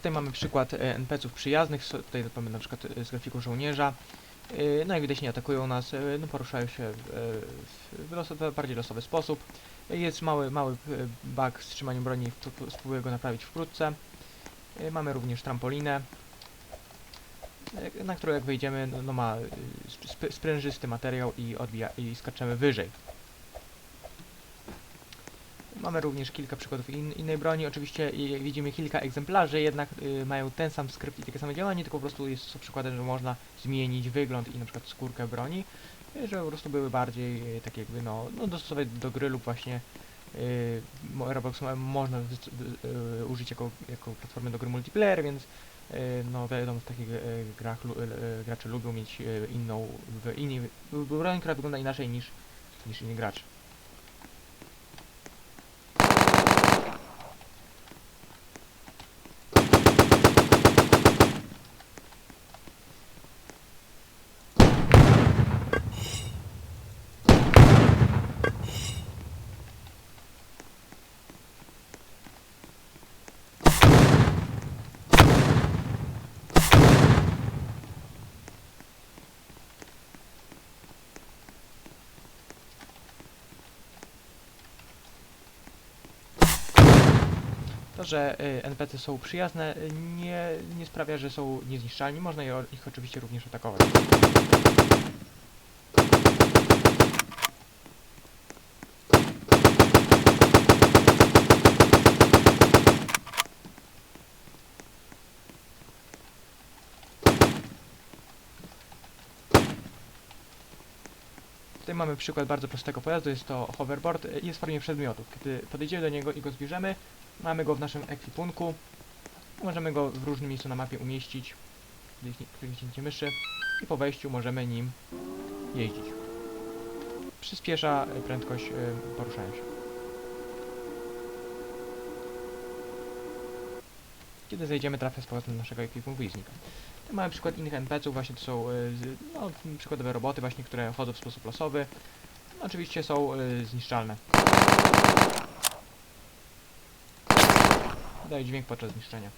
Tutaj mamy przykład e, NPC-ów przyjaznych, tutaj mamy na przykład e, z grafiką żołnierza. E, No jak widać nie atakują nas, no poruszają się w, w losowy, bardziej losowy sposób. Jest mały, mały bug z trzymaniem broni, sp- spróbuję go naprawić wkrótce. Mamy również trampolinę, na którą jak wejdziemy, no, no ma sp- sprężysty materiał i odbija i skaczemy wyżej. Mamy również kilka przykładów in, innej broni. Oczywiście y, widzimy kilka egzemplarzy, jednak y, mają ten sam skrypt i takie same działanie, tylko po prostu jest są przykładem, że można zmienić wygląd i na przykład skórkę broni, y, żeby po prostu były bardziej y, tak jakby no, no dostosować do gry lub właśnie y, Roblox można wy- y, użyć jako, jako platformę do gry multiplayer, więc y, no wiadomo w takich y, grach y, y, gracze lubią mieć y, inną, w, innej, broń, która wygląda inaczej niż, niż inni gracze. To, że y, NPC są przyjazne, nie, nie sprawia, że są niezniszczalni. Można ich oczywiście również atakować. Tutaj mamy przykład bardzo prostego pojazdu, jest to hoverboard, jest w formie przedmiotów. Kiedy podejdziemy do niego i go zbierzemy, mamy go w naszym ekwipunku. Możemy go w różnym miejscu na mapie umieścić. Kliknięcie myszy i po wejściu możemy nim jeździć. Przyspiesza y, prędkość y, poruszania się. Kiedy zejdziemy, trafia z powrotem do naszego ekwipunku i znika. Tu mamy przykład innych NPC-ów, właśnie to są z- no, przykładowe roboty właśnie, które chodzą w sposób losowy. Oczywiście są zniszczalne. Daje dźwięk podczas zniszczenia.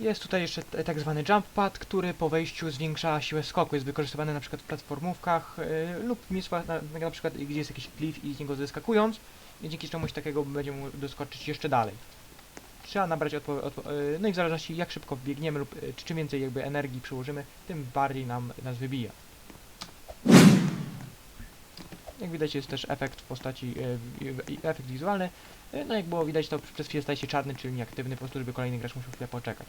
Jest tutaj jeszcze tak zwany jump pad, który po wejściu zwiększa siłę skoku. Jest wykorzystywany na przykład w platformówkach yy, lub miejscach na, na, przykład gdzie jest jakiś klif i z niego zeskakując i dzięki czemuś takiego będzie mógł doskoczyć jeszcze dalej. Trzeba nabrać odpo- odpo- yy, no i w zależności jak szybko biegniemy lub yy, czy czym więcej jakby energii przyłożymy, tym bardziej nam nas wybija. Jak widać jest też efekt w postaci, yy, efekt wizualny, Yy, no jak było widać to przez chwilę staje się czarny, czyli nieaktywny, po prostu żeby kolejny gracz musiał chwilę poczekać.